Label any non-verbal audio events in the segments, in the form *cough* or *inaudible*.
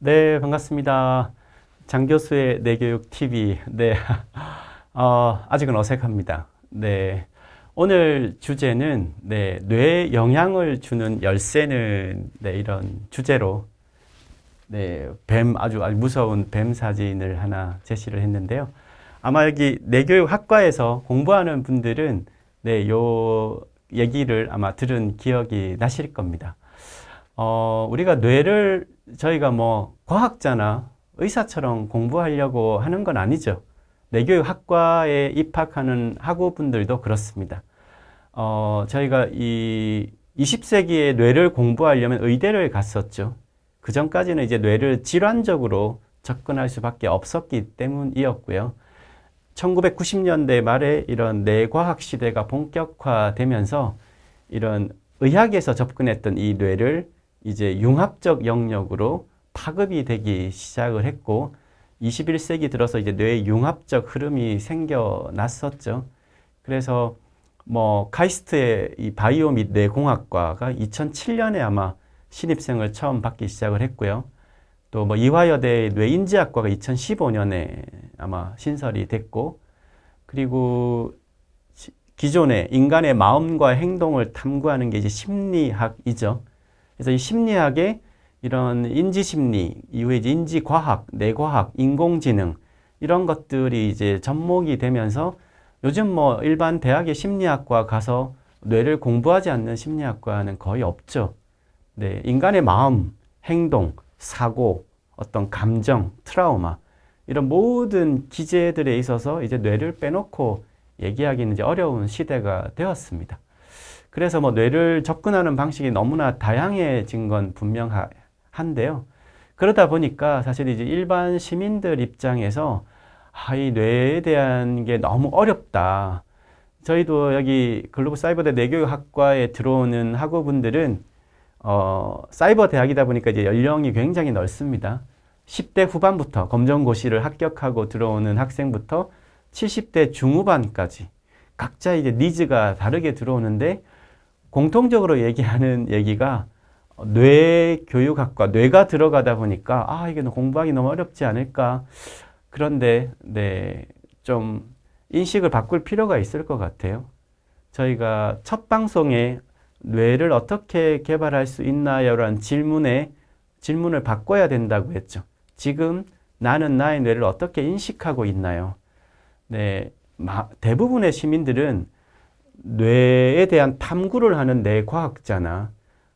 네, 반갑습니다. 장 교수의 내교육 TV. 네, *laughs* 어, 아직은 어색합니다. 네, 오늘 주제는 네, 뇌에 영향을 주는 열쇠는 네, 이런 주제로 네, 뱀 아주 아주 무서운 뱀 사진을 하나 제시를 했는데요. 아마 여기 내교육 학과에서 공부하는 분들은 네, 요 얘기를 아마 들은 기억이 나실 겁니다. 어, 우리가 뇌를 저희가 뭐 과학자나 의사처럼 공부하려고 하는 건 아니죠. 내교육 학과에 입학하는 학우분들도 그렇습니다. 어, 저희가 이 20세기에 뇌를 공부하려면 의대를 갔었죠. 그 전까지는 이제 뇌를 질환적으로 접근할 수밖에 없었기 때문이었고요. 1990년대 말에 이런 뇌과학 시대가 본격화되면서 이런 의학에서 접근했던 이 뇌를 이제 융합적 영역으로 파급이 되기 시작을 했고 21세기 들어서 이제 뇌 융합적 흐름이 생겨났었죠. 그래서 뭐 카이스트의 이 바이오 및 뇌공학과가 2007년에 아마 신입생을 처음 받기 시작을 했고요. 또 뭐 이화여대 뇌인지학과가 2015년에 아마 신설이 됐고 그리고 기존에 인간의 마음과 행동을 탐구하는 게 이제 심리학이죠. 그래서 이 심리학의 이런 인지심리 이후에 인지과학, 뇌과학, 인공지능 이런 것들이 이제 접목이 되면서 요즘 뭐 일반 대학의 심리학과 가서 뇌를 공부하지 않는 심리학과는 거의 없죠. 네, 인간의 마음, 행동, 사고, 어떤 감정, 트라우마 이런 모든 기제들에 있어서 이제 뇌를 빼놓고 얘기하기는 이제 어려운 시대가 되었습니다. 그래서 뭐 뇌를 접근하는 방식이 너무나 다양해진 건 분명한데요. 그러다 보니까 사실 이제 일반 시민들 입장에서 아, 이 뇌에 대한 게 너무 어렵다. 저희도 여기 글로벌 사이버대 내교육학과에 들어오는 학우분들은 어, 사이버 대학이다 보니까 이제 연령이 굉장히 넓습니다. 10대 후반부터 검정고시를 합격하고 들어오는 학생부터 70대 중후반까지 각자 이제 니즈가 다르게 들어오는데 공통적으로 얘기하는 얘기가 뇌 교육학과 뇌가 들어가다 보니까 아 이게 공부하기 너무 어렵지 않을까 그런데 네좀 인식을 바꿀 필요가 있을 것 같아요. 저희가 첫 방송에 뇌를 어떻게 개발할 수 있나요라는 질문에 질문을 바꿔야 된다고 했죠. 지금 나는 나의 뇌를 어떻게 인식하고 있나요? 네, 대부분의 시민들은 뇌에 대한 탐구를 하는 뇌과학자나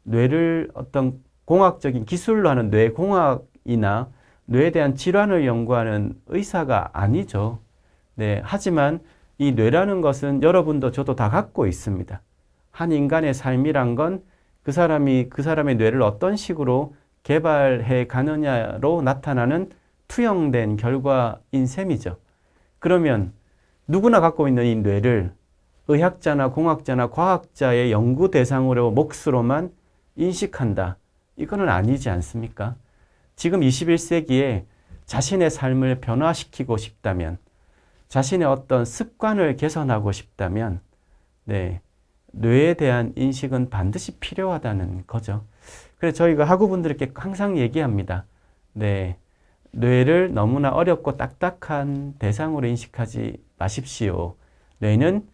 뇌를 어떤 공학적인 기술로 하는 뇌공학이나 뇌에 대한 질환을 연구하는 의사가 아니죠. 네, 하지만 이 뇌라는 것은 여러분도 저도 다 갖고 있습니다. 한 인간의 삶이란 건 그 사람이 그 사람의 뇌를 어떤 식으로 개발해 가느냐로 나타나는 투영된 결과인 셈이죠. 그러면 누구나 갖고 있는 이 뇌를 의학자나 공학자나 과학자의 연구 대상으로 몫으로만 인식한다. 이거는 아니지 않습니까? 지금 21세기에 자신의 삶을 변화시키고 싶다면, 자신의 어떤 습관을 개선하고 싶다면, 네, 뇌에 대한 인식은 반드시 필요하다는 거죠. 그래서 저희가 학우분들께 항상 얘기합니다. 네, 뇌를 너무나 어렵고 딱딱한 대상으로 인식하지 마십시오. 뇌는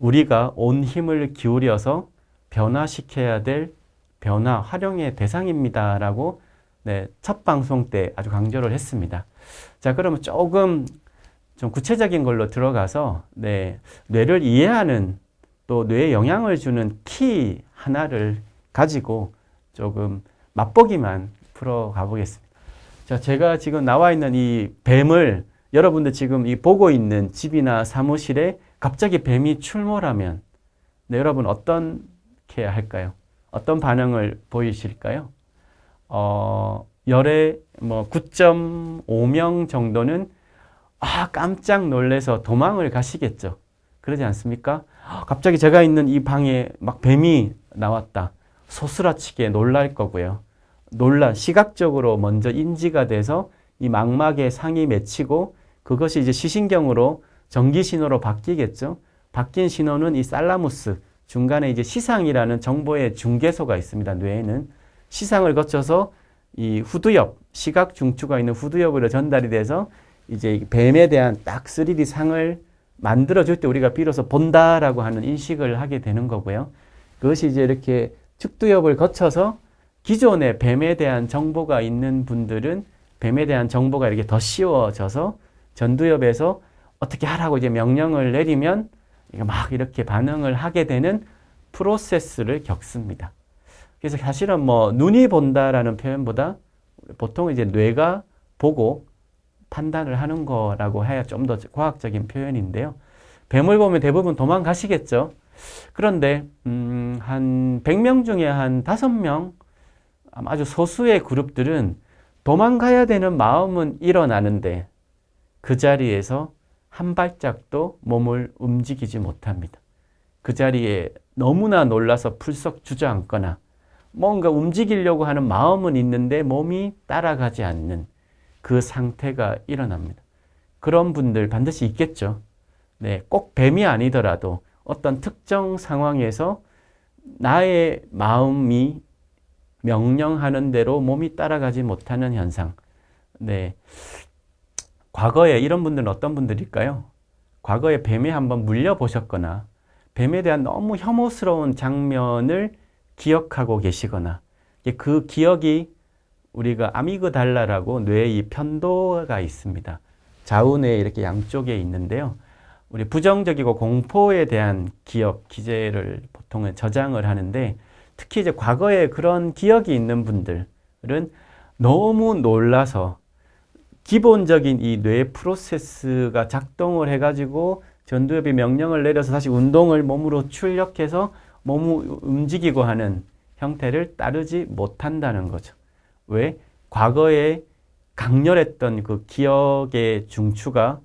우리가 온 힘을 기울여서 변화시켜야 될 변화, 활용의 대상입니다라고 네, 첫 방송 때 아주 강조를 했습니다. 자, 그러면 조금 좀 구체적인 걸로 들어가서 네, 뇌를 이해하는 또 뇌에 영향을 주는 키 하나를 가지고 조금 맛보기만 풀어가 보겠습니다. 자, 제가 지금 나와 있는 이 뱀을 여러분들 지금 이 보고 있는 집이나 사무실에 갑자기 뱀이 출몰하면 네, 여러분 어떻게 할까요? 어떤 반응을 보이실까요? 어, 열에 뭐 9.5명 정도는 아 깜짝 놀래서 도망을 가시겠죠. 그러지 않습니까? 갑자기 제가 있는 이 방에 막 뱀이 나왔다. 소스라치게 놀랄 거고요. 놀라 시각적으로 먼저 인지가 돼서 이 망막에 상이 맺히고 그것이 이제 시신경으로 전기 신호로 바뀌겠죠. 바뀐 신호는 이 살라무스 중간에 이제 시상이라는 정보의 중개소가 있습니다. 뇌에는 시상을 거쳐서 이 후두엽, 시각 중추가 있는 후두엽으로 전달이 돼서 이제 뱀에 대한 딱 3D 상을 만들어 줄 때 우리가 비로소 본다라고 하는 인식을 하게 되는 거고요. 그것이 이제 이렇게 측두엽을 거쳐서 기존에 뱀에 대한 정보가 있는 분들은 뱀에 대한 정보가 이렇게 더 씌워져서 전두엽에서 어떻게 하라고 이제 명령을 내리면 막 이렇게 반응을 하게 되는 프로세스를 겪습니다. 그래서 사실은 뭐 눈이 본다라는 표현보다 보통 이제 뇌가 보고 판단을 하는 거라고 해야 좀 더 과학적인 표현인데요. 뱀을 보면 대부분 도망가시겠죠. 그런데 음, 한 100명 중에 한 5명 아주 소수의 그룹들은 도망가야 되는 마음은 일어나는데 그 자리에서 한 발짝도 몸을 움직이지 못합니다. 그 자리에 너무나 놀라서 풀썩 주저앉거나 뭔가 움직이려고 하는 마음은 있는데 몸이 따라가지 않는 그 상태가 일어납니다. 그런 분들 반드시 있겠죠. 네, 꼭 뱀이 아니더라도 어떤 특정 상황에서 나의 마음이 명령하는 대로 몸이 따라가지 못하는 현상. 네. 과거에 이런 분들은 어떤 분들일까요? 과거에 뱀에 한번 물려보셨거나 뱀에 대한 너무 혐오스러운 장면을 기억하고 계시거나 그 기억이 우리가 아미그달라라고 뇌의 이 편도가 있습니다. 좌우뇌 이렇게 양쪽에 있는데요. 우리 부정적이고 공포에 대한 기억 기제를 보통은 저장을 하는데 특히 이제 과거에 그런 기억이 있는 분들은 너무 놀라서 기본적인 이 뇌 프로세스가 작동을 해가지고 전두엽이 명령을 내려서 다시 운동을 몸으로 출력해서 몸을 움직이고 하는 형태를 따르지 못한다는 거죠. 왜? 과거에 강렬했던 그 기억의 중추가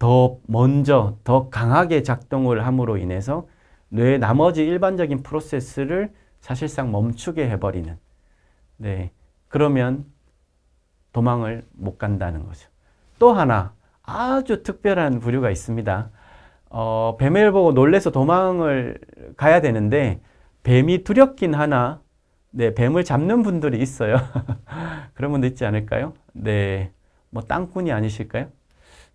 더 먼저, 더 강하게 작동을 함으로 인해서 뇌의 나머지 일반적인 프로세스를 사실상 멈추게 해버리는. 네. 그러면 도망을 못 간다는 거죠. 또 하나 아주 특별한 부류가 있습니다. 어, 뱀을 보고 놀래서 도망을 가야 되는데 뱀이 두렵긴 하나 네, 뱀을 잡는 분들이 있어요. *laughs* 그런 분도 있지 않을까요? 네. 뭐 땅꾼이 아니실까요?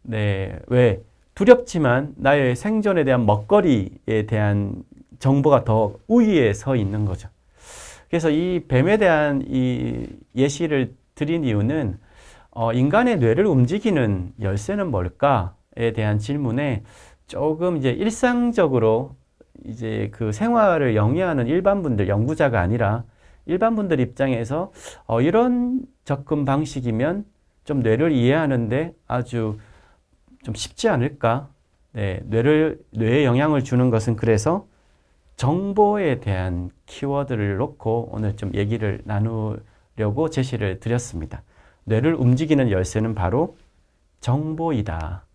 네. 왜? 두렵지만 나의 생존에 대한 먹거리에 대한 정보가 더 우위에 서 있는 거죠. 그래서 이 뱀에 대한 이 예시를 드린 이유는 어, 인간의 뇌를 움직이는 열쇠는 뭘까에 대한 질문에 조금 이제 일상적으로 이제 그 생활을 영위하는 일반 분들, 연구자가 아니라 일반 분들 입장에서 어, 이런 접근 방식이면 좀 뇌를 이해하는데 아주 좀 쉽지 않을까? 네, 뇌를 뇌에 영향을 주는 것은 그래서 정보에 대한 키워드를 놓고 오늘 좀 얘기를 나누 려고 제시를 드렸습니다. 뇌를 움직이는 열쇠는 바로 정보이다.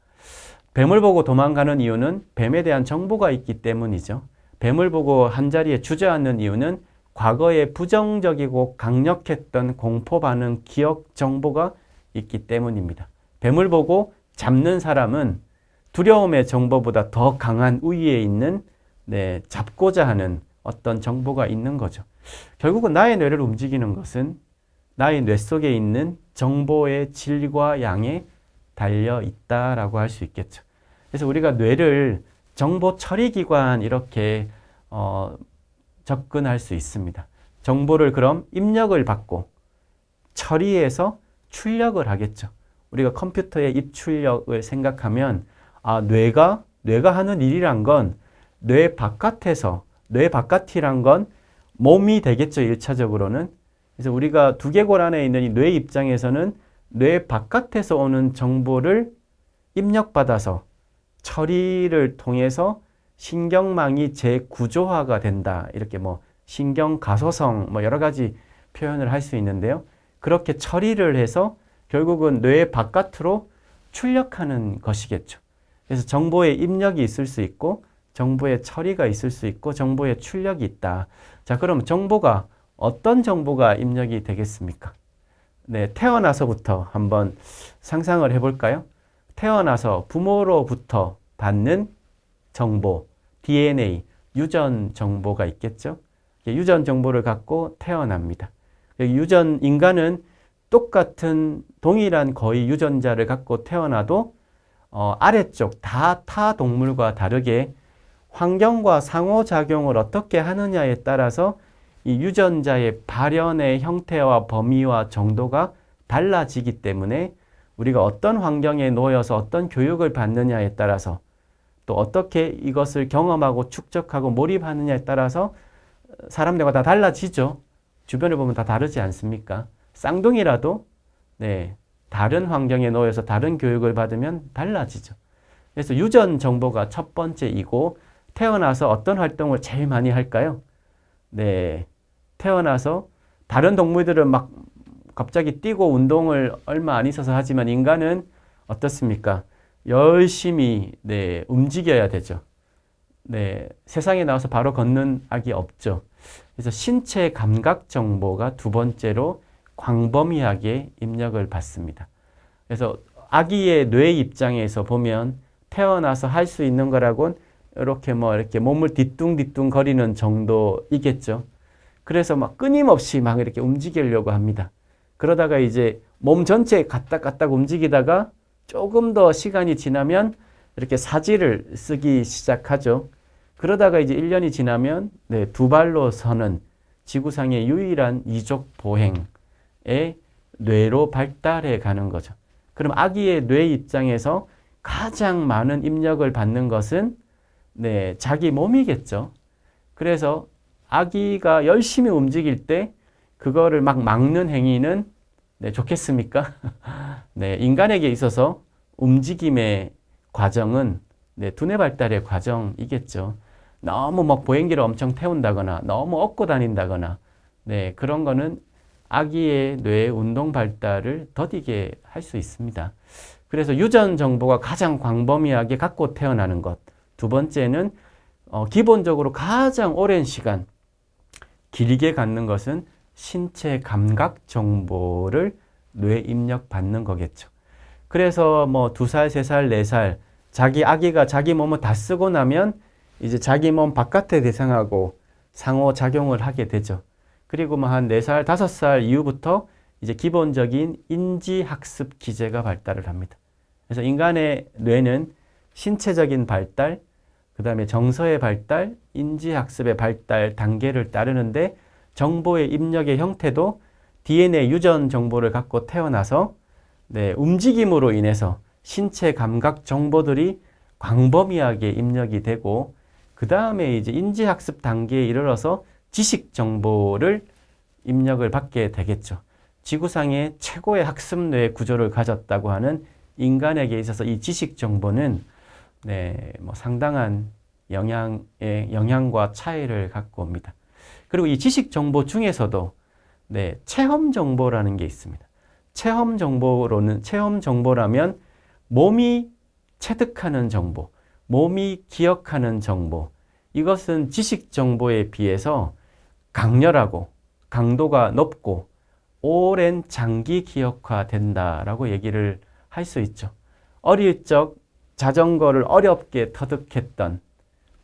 뱀을 보고 도망가는 이유는 뱀에 대한 정보가 있기 때문이죠. 뱀을 보고 한자리에 주저앉는 이유는 과거에 부정적이고 강력했던 공포 반응 기억 정보가 있기 때문입니다. 뱀을 보고 잡는 사람은 두려움의 정보보다 더 강한 우위에 있는 네, 잡고자 하는 어떤 정보가 있는 거죠. 결국은 나의 뇌를 움직이는 것은 나의 뇌 속에 있는 정보의 질과 양에 달려 있다라고 할 수 있겠죠. 그래서 우리가 뇌를 정보 처리 기관 이렇게 어, 접근할 수 있습니다. 정보를 그럼 입력을 받고 처리해서 출력을 하겠죠. 우리가 컴퓨터의 입출력을 생각하면 아 뇌가 뇌가 하는 일이란 건 뇌 바깥에서 뇌 바깥이란 건 몸이 되겠죠. 1차적으로는. 그래서 우리가 두개골 안에 있는 이 뇌 입장에서는 뇌 바깥에서 오는 정보를 입력받아서 처리를 통해서 신경망이 재구조화가 된다. 이렇게 뭐 신경 가소성 뭐 여러 가지 표현을 할 수 있는데요. 그렇게 처리를 해서 결국은 뇌 바깥으로 출력하는 것이겠죠. 그래서 정보의 입력이 있을 수 있고 정보의 처리가 있을 수 있고 정보의 출력이 있다. 자, 그럼 정보가 어떤 정보가 입력이 되겠습니까? 네, 태어나서부터 한번 상상을 해볼까요? 태어나서 부모로부터 받는 정보, DNA, 유전 정보가 있겠죠? 유전 정보를 갖고 태어납니다. 유전 인간은 똑같은 동일한 거의 유전자를 갖고 태어나도 어, 아래쪽 다 타 동물과 다르게 환경과 상호작용을 어떻게 하느냐에 따라서 이 유전자의 발현의 형태와 범위와 정도가 달라지기 때문에 우리가 어떤 환경에 놓여서 어떤 교육을 받느냐에 따라서 또 어떻게 이것을 경험하고 축적하고 몰입하느냐에 따라서 사람들과 다 달라지죠. 주변을 보면 다 다르지 않습니까? 쌍둥이라도 네, 다른 환경에 놓여서 다른 교육을 받으면 달라지죠. 그래서 유전 정보가 첫 번째이고 태어나서 어떤 활동을 제일 많이 할까요? 네. 태어나서 다른 동물들은 막 갑자기 뛰고 운동을 얼마 안 있어서 하지만 인간은 어떻습니까? 열심히 네, 움직여야 되죠. 네, 세상에 나와서 바로 걷는 악이 없죠. 그래서 신체 감각 정보가 두 번째로 광범위하게 입력을 받습니다. 그래서 아기의 뇌 입장에서 보면 태어나서 할 수 있는 거라곤 이렇게 뭐 이렇게 몸을 뒤뚱뒤뚱 거리는 정도이겠죠. 그래서 막 끊임없이 막 이렇게 움직이려고 합니다. 그러다가 이제 몸 전체 갔다 갔다 움직이다가 조금 더 시간이 지나면 이렇게 사지를 쓰기 시작하죠. 그러다가 이제 1년이 지나면 네, 두 발로 서는 지구상의 유일한 이족 보행의 뇌로 발달해 가는 거죠. 그럼 아기의 뇌 입장에서 가장 많은 입력을 받는 것은 네, 자기 몸이겠죠. 그래서 아기가 열심히 움직일 때 그거를 막 막는 행위는 네, 좋겠습니까? *laughs* 네, 인간에게 있어서 움직임의 과정은 네, 두뇌 발달의 과정이겠죠. 너무 막 보행기를 엄청 태운다거나 너무 업고 다닌다거나 네, 그런 거는 아기의 뇌 운동 발달을 더디게 할 수 있습니다. 그래서 유전 정보가 가장 광범위하게 갖고 태어나는 것. 두 번째는 어, 기본적으로 가장 오랜 시간 길게 갖는 것은 신체 감각 정보를 뇌 입력 받는 거겠죠. 그래서 뭐 두 살, 세 살, 네 살 자기 아기가 자기 몸을 다 쓰고 나면 이제 자기 몸 바깥의 대상하고 상호 작용을 하게 되죠. 그리고 뭐한네 살, 다섯 살 이후부터 이제 기본적인 인지 학습 기제가 발달을 합니다. 그래서 인간의 뇌는 신체적인 발달, 그 다음에 정서의 발달, 인지학습의 발달 단계를 따르는데 정보의 입력의 형태도 DNA 유전 정보를 갖고 태어나서 네, 움직임으로 인해서 신체 감각 정보들이 광범위하게 입력이 되고 그 다음에 이제 인지학습 단계에 이르러서 지식 정보를 입력을 받게 되겠죠. 지구상의 최고의 학습뇌 구조를 가졌다고 하는 인간에게 있어서 이 지식 정보는 네, 뭐 상당한 영향의 영향과 차이를 갖고 옵니다. 그리고 이 지식 정보 중에서도 네, 체험 정보라는 게 있습니다. 체험 정보로는 체험 정보라면 몸이 체득하는 정보, 몸이 기억하는 정보. 이것은 지식 정보에 비해서 강렬하고 강도가 높고 오랜 장기 기억화 된다라고 얘기를 할 수 있죠. 어릴 적 자전거를 어렵게 터득했던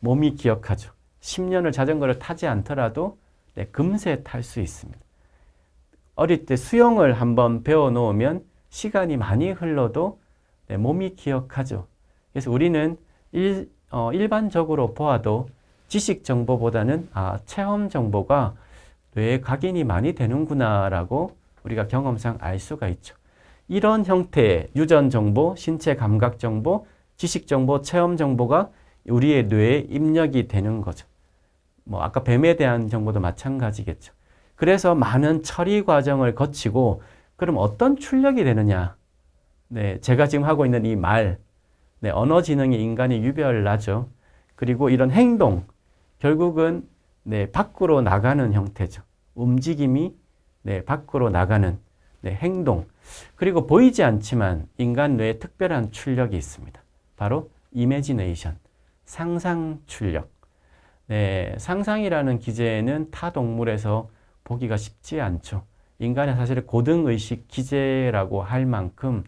몸이 기억하죠. 10년을 자전거를 타지 않더라도 네, 금세 탈 수 있습니다. 어릴 때 수영을 한번 배워 놓으면 시간이 많이 흘러도 네, 몸이 기억하죠. 그래서 우리는 일, 어, 일반적으로 보아도 지식 정보보다는 아, 체험 정보가 뇌에 각인이 많이 되는구나라고 우리가 경험상 알 수가 있죠. 이런 형태의 유전 정보, 신체 감각 정보, 지식 정보, 체험 정보가 우리의 뇌에 입력이 되는 거죠. 뭐 아까 뱀에 대한 정보도 마찬가지겠죠. 그래서 많은 처리 과정을 거치고 그럼 어떤 출력이 되느냐? 네, 제가 지금 하고 있는 이 말, 네, 언어 지능이 인간이 유별나죠. 그리고 이런 행동, 결국은 네, 밖으로 나가는 형태죠. 움직임이 네, 밖으로 나가는 네, 행동. 그리고 보이지 않지만 인간 뇌에 특별한 출력이 있습니다. 바로 이미지네이션, 상상 출력. 네, 상상이라는 기제는 타 동물에서 보기가 쉽지 않죠. 인간의 사실 고등의식 기제라고 할 만큼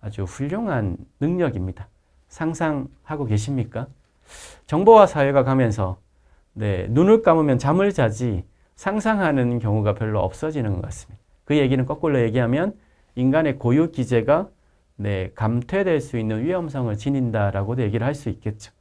아주 훌륭한 능력입니다. 상상하고 계십니까? 정보화 사회가 가면서 네, 눈을 감으면 잠을 자지 상상하는 경우가 별로 없어지는 것 같습니다. 그 얘기는 거꾸로 얘기하면 인간의 고유 기제가 네, 감퇴될 수 있는 위험성을 지닌다라고도 얘기를 할 수 있겠죠.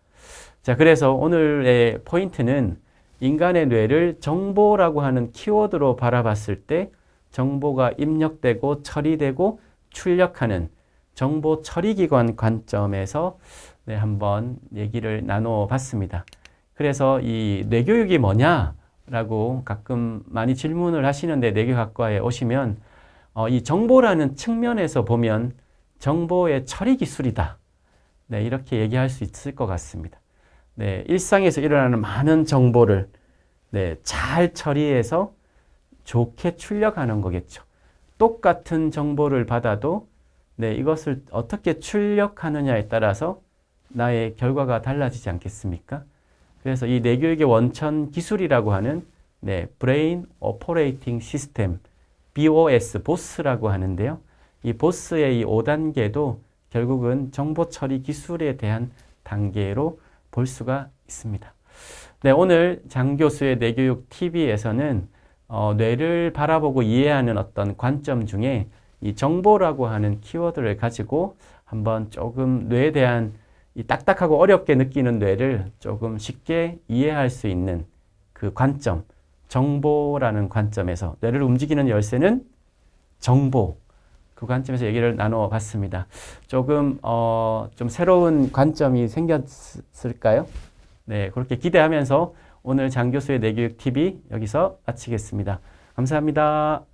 자, 그래서 오늘의 포인트는 인간의 뇌를 정보라고 하는 키워드로 바라봤을 때 정보가 입력되고 처리되고 출력하는 정보 처리기관 관점에서 네, 한번 얘기를 나눠 봤습니다. 그래서 이 뇌교육이 뭐냐라고 가끔 많이 질문을 하시는데 뇌교학과에 오시면 어, 이 정보라는 측면에서 보면 정보의 처리 기술이다. 네, 이렇게 얘기할 수 있을 것 같습니다. 네, 일상에서 일어나는 많은 정보를 네, 잘 처리해서 좋게 출력하는 거겠죠. 똑같은 정보를 받아도 네, 이것을 어떻게 출력하느냐에 따라서 나의 결과가 달라지지 않겠습니까? 그래서 이 뇌교육의 원천 기술이라고 하는 네, Brain Operating System, BOS, BOS라고 하는데요. 이 BOS의 이 5단계도 결국은 정보 처리 기술에 대한 단계로 볼 수가 있습니다. 네, 오늘 장 교수의 뇌교육 TV에서는 어, 뇌를 바라보고 이해하는 어떤 관점 중에 이 정보라고 하는 키워드를 가지고 한번 조금 뇌에 대한 이 딱딱하고 어렵게 느끼는 뇌를 조금 쉽게 이해할 수 있는 그 관점, 정보라는 관점에서 뇌를 움직이는 열쇠는 정보. 그 관점에서 얘기를 나눠 봤습니다. 조금, 어, 좀 새로운 관점이 생겼을까요? 네, 그렇게 기대하면서 오늘 장 교수의 내교육 TV 여기서 마치겠습니다. 감사합니다.